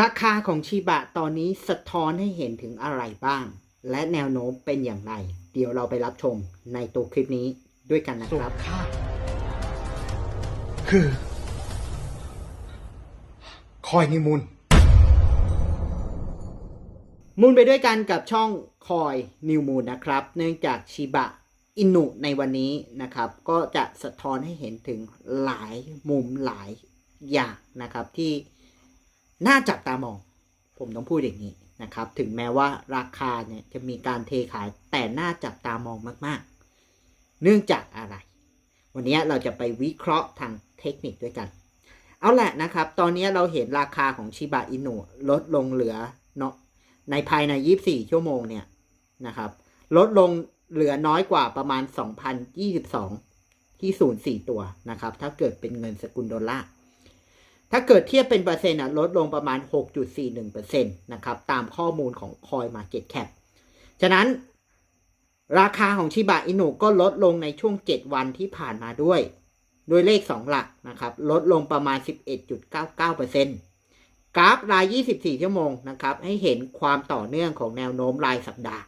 ราคาของชิบะตอนนี้สะท้อนให้เห็นถึงอะไรบ้าง และแนวโน้มเป็นอย่างไร เดี๋ยวเราไปรับชมในตัวคลิปนี้ด้วยกันนะส่ควนรับข้าคือ คอยนิมุนมูลไปด้วยกันกับช่องคอยนิวมูลนะครับ เนื่องจากชิบะอินุในวันนี้นะครับ ก็จะสะท้อนให้เห็นถึงหลายมุมหลายอย่างนะครับที่ น่าจับตามอง ผมต้องพูดอย่างนี้นะครับ ถึงแม้ว่าราคาเนี่ยจะมีการเทขายแต่น่าจับตามองมากๆ เนื่องจากอะไร วันนี้เราจะไปวิเคราะห์ทางเทคนิคด้วยกัน เอาแหละนะครับ ตอนนี้เราเห็นราคาของชิบะอินุลดลงเหลือเนาะในภายใน 24 ชั่วโมงเนี่ยนะครับ ลดลงเหลือน้อยกว่าประมาณ 2,022 ที่ 0.4 ตัวนะครับ ถ้าเกิดเป็นเงินสกุลดอลลาร์ ถ้าเกิดเทียบเป็นเปอร์เซ็นต์อะลดลงประมาณ 6.41%นะครับตามข้อมูลของ Coin Market Cap ฉะนั้นราคาของชิบะอินุก็ลดลงในช่วง 7 วันที่ผ่านมาด้วย โดยเลข 2 หลักนะครับ ลดลงประมาณ 11.99%กราฟราย 24 ชั่วโมงนะครับ ให้เห็นความต่อเนื่องของแนวโน้มรายสัปดาห์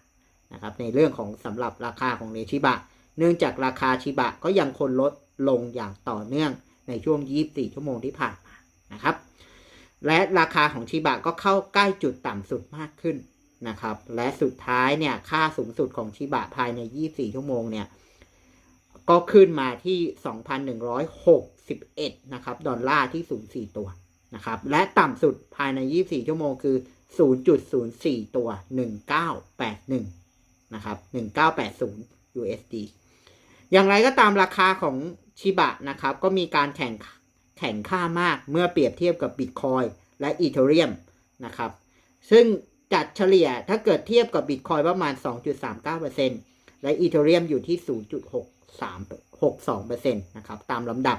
นะครับ ในเรื่องของสำหรับราคาของเนชิบะ เนื่องจากราคาชิบะก็ยังคงลดลงอย่างต่อเนื่องในช่วง 24 ชั่วโมงที่ผ่าน นะครับ และราคาของชิบะก็เข้าใกล้จุดต่ำสุดมากขึ้นนะครับ และสุดท้ายเนี่ยค่าสูงสุดของชิบะภายใน 24 ชั่วโมงเนี่ยก็ขึ้นมาที่ 2,161 นะครับ ดอลลาร์ที่0.4ตัวนะครับ และต่ำสุดภายใน 24 ชั่วโมงคือ 0.04 ตัว 1981 นะครับ 1980 USD อย่างไรก็ตามราคาของชิบะนะครับ ก็มีการแข่ง แข่งค่ามากเมื่อเปรียบเทียบกับบิตคอยและอีเทเรียมนะครับ ซึ่งจัดเฉลี่ยถ้าเกิดเทียบกับบิตคอยประมาณ 2.39%และอีเทเรียมอยู่ที่ 0.6362%นะครับตามลำดับ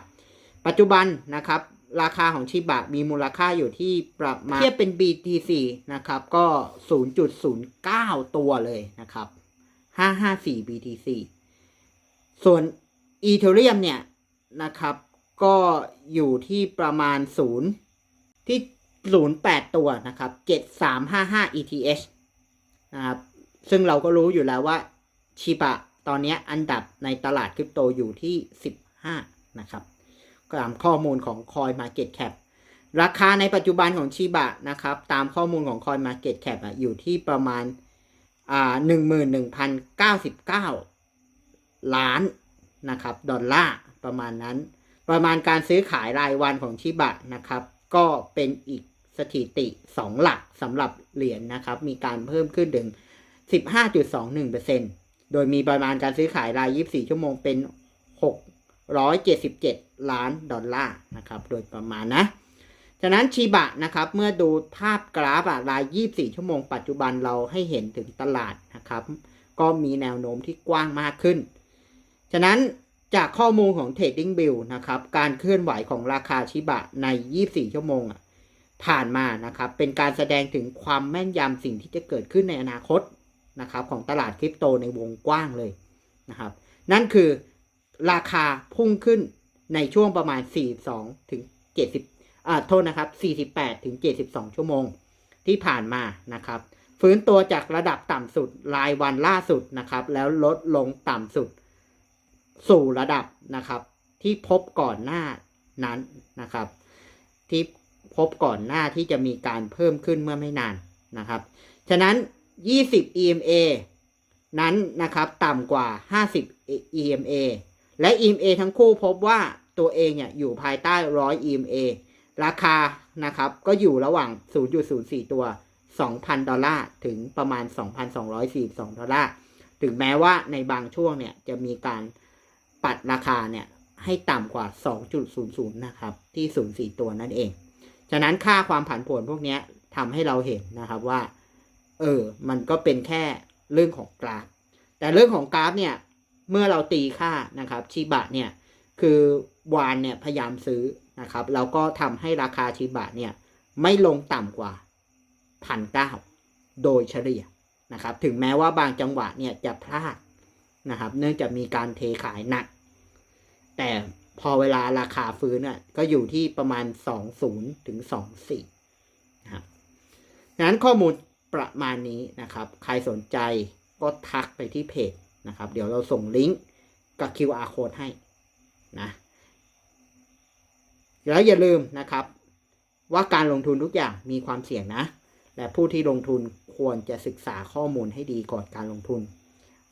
ปัจจุบันนะครับราคาของชิบะมีมูลค่าอยู่ที่ประมาณเทียบเป็น BTC นะครับ ก็ 0.09 ตัวเลยนะครับ 554 BTC ส่วนอีเทเรียมเนี่ยนะครับ ก็อยู่ที่ประมาณ 0 ที่ 08 ตัวนะครับ 7355 ETH นะครับซึ่งเราก็รู้อยู่แล้วว่าชิบะตอนนี้อันดับในตลาดคริปโตอยู่ที่ 15 นะครับตามข้อมูลของ Coin Market Cap ราคาในปัจจุบันของชิบะนะครับ ตามข้อมูลของ Coin Market Cap อะอยู่ที่ประมาณอ่าหนึ่งหมื่นหนึ่งพันเก้าสิบเก้าล้านนะครับ ดอลลาร์ประมาณนั้น ประมาณการซื้อขายรายวันของชิบะนะครับ ก็เป็นอีกสถิติ 2 หลักสำหรับเหรียญนะครับ มีการเพิ่มขึ้นถึง 15.21%โดยมีประมาณการซื้อขายราย 24 ชั่วโมงเป็น 677 ล้านดอลลาร์นะครับ โดยประมาณนะ ฉะนั้นชีบะนะครับ เมื่อดูภาพกราฟอะราย 24 ชั่วโมงปัจจุบันเราให้เห็นถึงตลาดนะครับ ก็มีแนวโน้มที่กว้างมากขึ้น ฉะนั้น จากข้อมูลของ Trading View นะครับการเคลื่อนไหวของราคาชิบะใน 24 ชั่วโมงผ่านมานะครับเป็นการแสดงถึงความแม่นยำสิ่งที่จะเกิดขึ้นในอนาคตนะครับของตลาดคริปโตในวงกว้างเลยนะครับนั่นคือราคาพุ่งขึ้นในช่วงประมาณ 42 ถึง 70อ่าโทษนะครับ 48 ถึง 72 ชั่วโมงที่ผ่านมานะครับฟื้นตัวจากระดับต่ำสุดรายวันล่าสุดนะครับแล้วลดลงต่ำสุด สู่ระดับนะครับ ที่พบก่อนหน้านั้นนะครับ ที่พบก่อนหน้าที่จะมีการเพิ่มขึ้นเมื่อไม่นานนะครับ ฉะนั้น 20 EMA นั้นนะครับต่ำกว่า 50 EMA และ EMA ทั้งคู่พบว่าตัวเองเนี่ยอยู่ภายใต้ 100 EMA ราคานะครับก็อยู่ระหว่าง 0.04 ตัว 2,000 ดอลลาร์ถึงประมาณ 2,242 ดอลลาร์ ถึงแม้ว่าในบางช่วงเนี่ยจะมีการ ปัดราคาเนี่ยให้ต่ำกว่า 2.00 นะครับ ที่ 04 ตัวนั่นเอง ฉะนั้นค่าความผันผวนพวกนี้ทำให้เราเห็นนะครับว่า เออ มันก็เป็นแค่เรื่องของกราฟ แต่เรื่องของกราฟเนี่ย เมื่อเราตีค่านะครับชิบะเนี่ย คือวานเนี่ยพยายามซื้อนะครับแล้วก็ทำให้ราคาชิบะเนี่ย ไม่ลงต่ำกว่าพันเก้าโดยเฉลี่ยนะครับ ถึงแม้ว่าบางจังหวะเนี่ยจะพลาด นะครับ เนื่องจากมีการเทขายหนัก แต่พอเวลาราคาฟื้นอะก็อยู่ที่ประมาณ 20ถึง24นะครับงั้นข้อมูลประมาณนี้นะครับ ใครสนใจก็ทักไปที่เพจนะครับ เดี๋ยวเราส่งลิงก์กับ QR code ให้นะแล้วอย่าลืมนะครับ ว่าการลงทุนทุกอย่างมีความเสี่ยงนะ และผู้ที่ลงทุนควรจะศึกษาข้อมูลให้ดีก่อนการลงทุน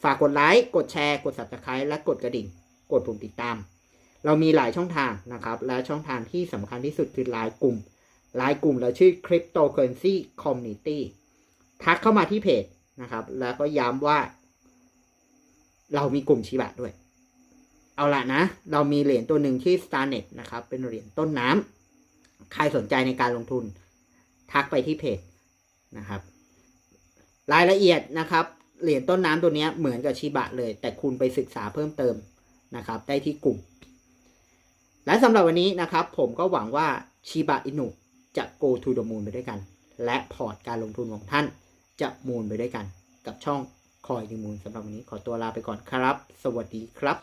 ฝากกดไลค์ กดแชร์ กด subscribe และกดกระดิ่ง กดปุ่มติดตาม เรามีหลายช่องทางนะครับ และช่องทางที่สำคัญที่สุดคือไลน์กลุ่มไลน์กลุ่มเราชื่อ Cryptocurrency Community ทักเข้ามาที่เพจนะครับ แล้วก็ย้ำว่า เรามีกลุ่มชิบะด้วย เอาละนะ เรามีเหรียญตัวหนึ่งที่ Starnet นะครับ เป็นเหรียญต้นน้ำใครสนใจในการลงทุน ทักไปที่เพจนะครับ รายละเอียดนะครับ เหรียญต้นน้ำตัวนี้เหมือนกับชิบะเลย แต่คุณไปศึกษาเพิ่มเติมนะครับ ได้ที่กลุ่ม และสำหรับวันนี้นะครับ ผมก็หวังว่าชิบะอินุจะ go to the moon ไปด้วยกัน และพอร์ตการลงทุนของท่านจะมูลไปด้วยกัน กับช่องคอยดีมูลสำหรับวันนี้ขอตัวลาไปก่อนครับ สวัสดีครับ